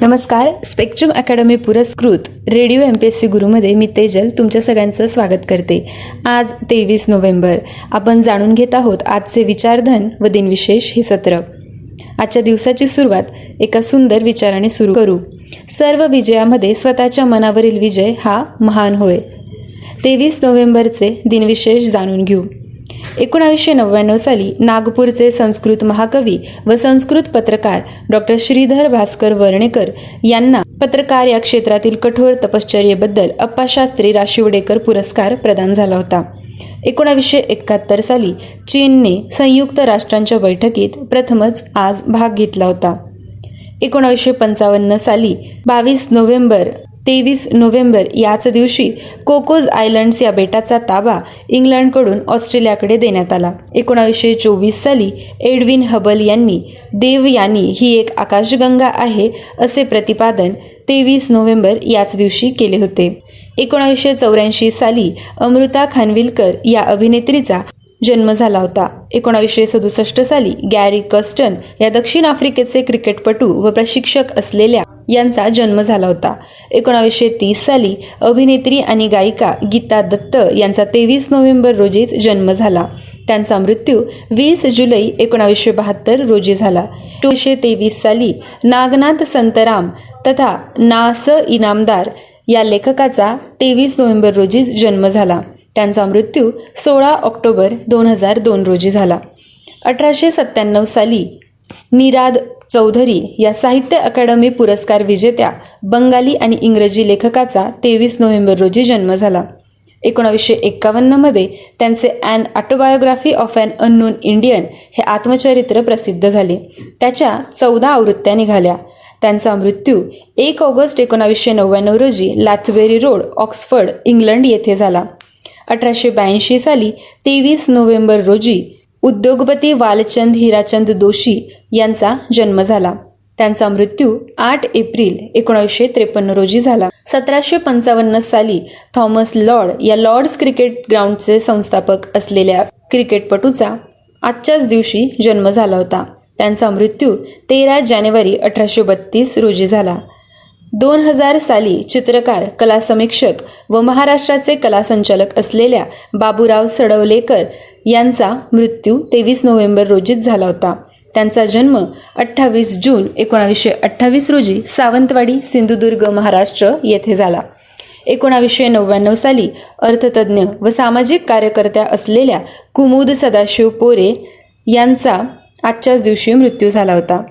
नमस्कार spectrum academy पुरस्कृत radio M P S C गुरुमध्ये मी तेजल तुमच्या सगळ्यांचं स्वागत करते. आज तेवीस नोव्हेंबर. आपण जाणून घेत आहोत आजचे विचारधन व दिनविशेष हे सत्र. आजच्या दिवसाची सुरुवात एका सुंदर विचाराने सुरू करू. सर्व विजयामध्ये स्वतःच्या मनावरील विजय हा महान होय. तेवीस नोव्हेंबरचे दिनविशेष जाणून घेऊ. एकोणावीसशे नव्याण्णव साली नागपूरचे संस्कृत महाकवी व संस्कृत पत्रकार डॉक्टर श्रीधर भास्कर वर्णेकर यांना पत्रकार या क्षेत्रातील कठोर तपश्चर्येबद्दल अप्पाशास्त्री राशिवडेकर पुरस्कार प्रदान झाला होता. एकोणावीसशे एकाहत्तर साली चीनने संयुक्त राष्ट्रांच्या बैठकीत प्रथमच आज भाग घेतला होता. एकोणावीसशे पंचावन्न साली बावीस नोव्हेंबर तेवीस नोव्हेंबर याच दिवशी कोकोज आयलंड्स या बेटाचा ताबा इंग्लंडकडून ऑस्ट्रेलियाकडे देण्यात आला. एकोणावीसशे चोवीस साली एडविन हबल यांनी देवयानी ही एक आकाशगंगा आहे असे प्रतिपादन तेवीस नोव्हेंबर याच दिवशी केले होते. एकोणावीसशे चौऱ्याऐंशी साली अमृता खानविलकर या अभिनेत्रीचा जन्म झाला होता. एकोणावीसशे सदुसष्ट साली गॅरी कस्टन या दक्षिण आफ्रिकेचे क्रिकेटपटू व प्रशिक्षक असलेल्या यांचा जन्म झाला होता. एकोणावीसशे तीस साली अभिनेत्री आणि गायिका गीता दत्त यांचा तेवीस नोव्हेंबर रोजीच जन्म झाला. त्यांचा मृत्यू वीस जुलै एकोणावीसशे बहात्तर रोजी झाला. एकोणीसशे तेवीस साली नागनाथ संतराम तथा नास इनामदार या लेखकाचा तेवीस नोव्हेंबर रोजी जन्म झाला. त्यांचा मृत्यू सोळा ऑक्टोबर दोन हजार दोन रोजी झाला. अठराशे सत्त्याण्णव साली निराद चौधरी या साहित्य अकादमी पुरस्कार विजेत्या बंगाली आणि इंग्रजी लेखकाचा तेवीस नोव्हेंबर रोजी जन्म झाला. एकोणावीसशे एक्कावन्नमध्ये त्यांचे an autobiography of an unknown Indian हे आत्मचरित्र प्रसिद्ध झाले. त्याच्या चौदा आवृत्त्या निघाल्या. त्यांचा मृत्यू एक ऑगस्ट एकोणावीसशे नव्याण्णव रोजी लाथवेरी रोड ऑक्सफर्ड इंग्लंड येथे झाला. अठराशे ब्याऐंशी साली तेवीस नोव्हेंबर रोजी उद्योगपती वालचंद हिराचंद दोशी यांचा जन्म झाला. त्यांचा मृत्यू आठ एप्रिल एकोणीसशे त्रेपन्न रोजी झाला. सतराशे पंचावन्न साली थॉमस लॉर्ड या लॉर्ड्स क्रिकेट ग्राउंडचे संस्थापक असलेल्या क्रिकेटपटूचा आजच्याच दिवशी जन्म झाला होता. त्यांचा मृत्यू तेरा जानेवारी अठराशे बत्तीस रोजी झाला. दोन हजार साली चित्रकार कला समीक्षक व महाराष्ट्राचे कला संचालक असलेल्या बाबूराव सडवलेकर यांचा मृत्यू तेवीस नोव्हेंबर रोजीच झाला होता. त्यांचा जन्म अठ्ठावीस जून एकोणावीसशे अठ्ठावीस रोजी सावंतवाडी सिंधुदुर्ग महाराष्ट्र येथे झाला. एकोणावीसशे नव्याण्णव साली अर्थतज्ज्ञ व सामाजिक कार्यकर्त्या असलेल्या कुमुद सदाशिव पोरे यांचा आजच्याच दिवशी मृत्यू झाला होता.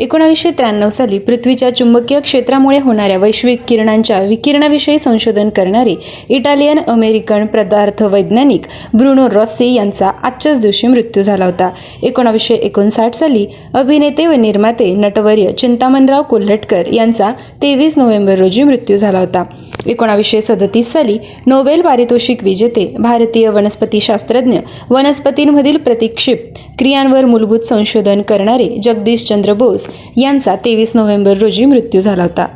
एकोणावीसशे त्र्याण्णव साली पृथ्वीच्या चुंबकीय क्षेत्रामुळे होणाऱ्या वैश्विक किरणांच्या विकिरणाविषयी संशोधन करणारे इटालियन अमेरिकन पदार्थ वैज्ञानिक ब्रुनो रॉसी यांचा आजच्याच दिवशी मृत्यू झाला होता. एकोणावीसशे एकोणसाठ साली अभिनेते व निर्माते नटवर्य चिंतामणराव कोल्हटकर यांचा तेवीस नोव्हेंबर रोजी मृत्यू झाला होता. एकोणावीसशे सदतीस साली नोबेल पारितोषिक विजेते भारतीय वनस्पतीशास्त्रज्ञ वनस्पतींमधील प्रतिक्षिप क्रियांवर मूलभूत संशोधन करणारे जगदीश चंद्र बोस यांचा तेवीस नोव्हेंबर रोजी मृत्यू झाला होता.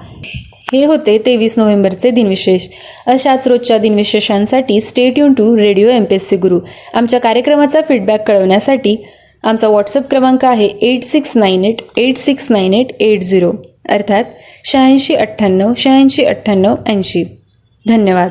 हे होते तेवीस नोव्हेंबरचे दिनविशेष. अशाच रोजच्या दिनविशेषांसाठी stay युन to radio M P S C Guru आमच्या कार्यक्रमाचा फीडबॅक कळवण्यासाठी आमचा व्हॉट्सअप क्रमांक आहे eight six nine eight eight six nine eight eight zero अर्थात शहाऐंशी अठ्ठ्याण्णव शहाऐंशी अठ्ठ्याण्णव ऐंशी. धन्यवाद.